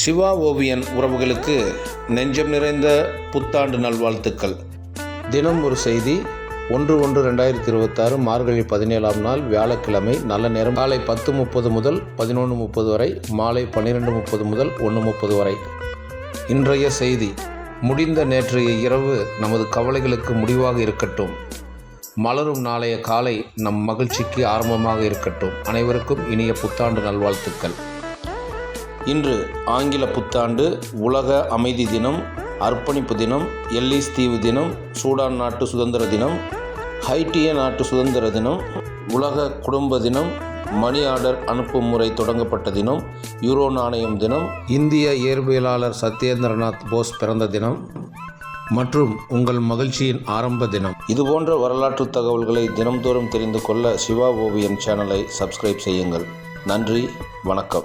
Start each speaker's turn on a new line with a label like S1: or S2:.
S1: சிவா ஓவியன் உறவுகளுக்கு நெஞ்சம் நிறைந்த புத்தாண்டு நல்வாழ்த்துக்கள். தினம் ஒரு செய்தி ஒன்று ஒன்று ரெண்டாயிரத்தி இருபத்தாறு மார்கழி பதினேழாம் நாள் வியாழக்கிழமை நல்ல நேரம் காலை பத்து முப்பது முதல் பதினொன்று முப்பது வரை மாலை பன்னிரெண்டு முப்பது முதல் ஒன்று முப்பது வரை. இன்றைய செய்தி முடிந்த நேற்றைய இரவு நமது கவலைகளுக்கு முடிவாக இருக்கட்டும். மலரும் நாளைய காலை நம் மகிழ்ச்சிக்கு ஆரம்பமாக இருக்கட்டும். அனைவருக்கும் இனிய புத்தாண்டு நல்வாழ்த்துக்கள். இன்று ஆங்கில புத்தாண்டு உலக அமைதி தினம் அர்ப்பணிப்பு தினம் எல்லிஸ் தீவு தினம் சூடான் நாட்டு சுதந்திர தினம் ஹைட்டிய நாட்டு சுதந்திர தினம் உலக குடும்ப தினம் மணி ஆர்டர் அனுப்பும் முறை தொடங்கப்பட்ட தினம் யூரோ நாணயம் தினம் இந்திய இயற்பியலாளர் சத்யேந்திரநாத் போஸ் பிறந்த தினம் மற்றும் உங்கள் மகிழ்ச்சியின் ஆரம்ப தினம். இதுபோன்ற வரலாற்று தகவல்களை தினம்தோறும் தெரிந்து கொள்ள சிவா ஓவியம் சேனலை சப்ஸ்கிரைப் செய்யுங்கள். நன்றி வணக்கம்.